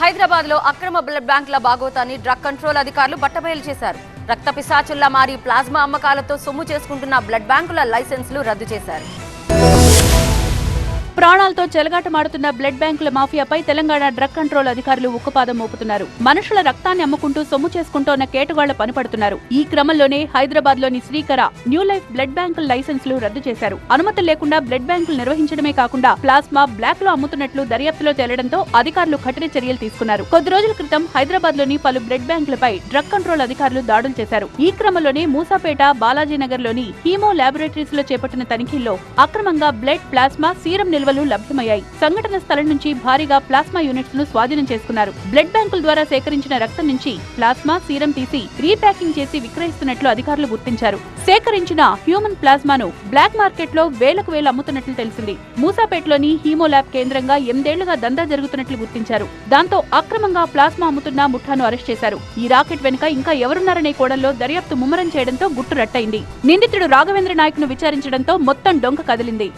హైదరాబాద్లో అక్రమ బ్లడ్ బ్యాంకుల బాగోతాన్ని డ్రగ్ కంట్రోల్ అధికారులు బట్టబయలు చేశారు. రక్త పిశాచుల్లా మారి ప్లాజ్మా అమ్మకాలతో సొమ్ము చేసుకుంటున్న బ్లడ్ బ్యాంకుల లైసెన్సులు రద్దు చేశారు. ప్రాణాలతో చెలగాటమాడుతున్న బ్లడ్ బ్యాంకుల మాఫియాపై తెలంగాణ డ్రగ్ కంట్రోల్ అధికారులు ఉక్కుపాదం మోపుతున్నారు. మనుషుల రక్తాన్ని అమ్ముకుంటూ సొమ్ము చేసుకుంటోన్న కేటుగాళ్ళ పనిపడుతున్నారు. ఈ క్రమంలోనే హైదరాబాద్లోని శ్రీకర న్యూ లైఫ్ బ్లడ్ బ్యాంకుల లైసెన్సులు రద్దు చేశారు. అనుమతులు లేకుండా బ్లడ్ బ్యాంకులు నిర్వహించడమే కాకుండా ప్లాస్మా బ్లాక్లో అమ్ముతున్నట్లు దర్యాప్తులో తేలడంతో అధికారులు కఠిన చర్యలు తీసుకున్నారు. కొద్ది రోజుల క్రితం హైదరాబాద్లోని పలు బ్లడ్ బ్యాంకులపై డ్రగ్ కంట్రోల్ అధికారులు దాడులు చేశారు. ఈ క్రమంలోనే మూసాపేట బాలాజీనగర్లోని హీమో ల్యాబొరేటరీస్లో చేపట్టిన తనిఖీల్లో అక్రమంగా బ్లడ్ ప్లాస్మా సీరం నిల్వ సేవలు లభ్యమయ్యాయి. సంఘటన స్థలం నుంచి భారీగా ప్లాస్మా యూనిట్స్ను స్వాధీనం చేసుకున్నారు. బ్లడ్ బ్యాంకుల ద్వారా సేకరించిన రక్తం నుంచి ప్లాస్మా సీరం తీసి రీప్యాకింగ్ చేసి విక్రయిస్తున్నట్లు అధికారులు గుర్తించారు. సేకరించిన హ్యూమన్ ప్లాస్మాను బ్లాక్ మార్కెట్లో వేలకు వేలు అమ్ముతున్నట్లు తెలిసింది. మూసాపేటలోని హీమోల్యాబ్ కేంద్రంగా ఎనిమిదేళ్ళుగా దందా జరుగుతున్నట్లు గుర్తించారు. దాంతో అక్రమంగా ప్లాస్మా అమ్ముతున్న ముఠాను అరెస్ట్ చేశారు. ఈ రాకెట్ వెనుక ఇంకా ఎవరున్నారనే కోణంలో దర్యాప్తు ముమ్మరం చేయడంతో గుట్టు రట్టయింది. నిందితుడు రాఘవేంద్ర నాయక్ను విచారించడంతో మొత్తం డొంక కదిలింది.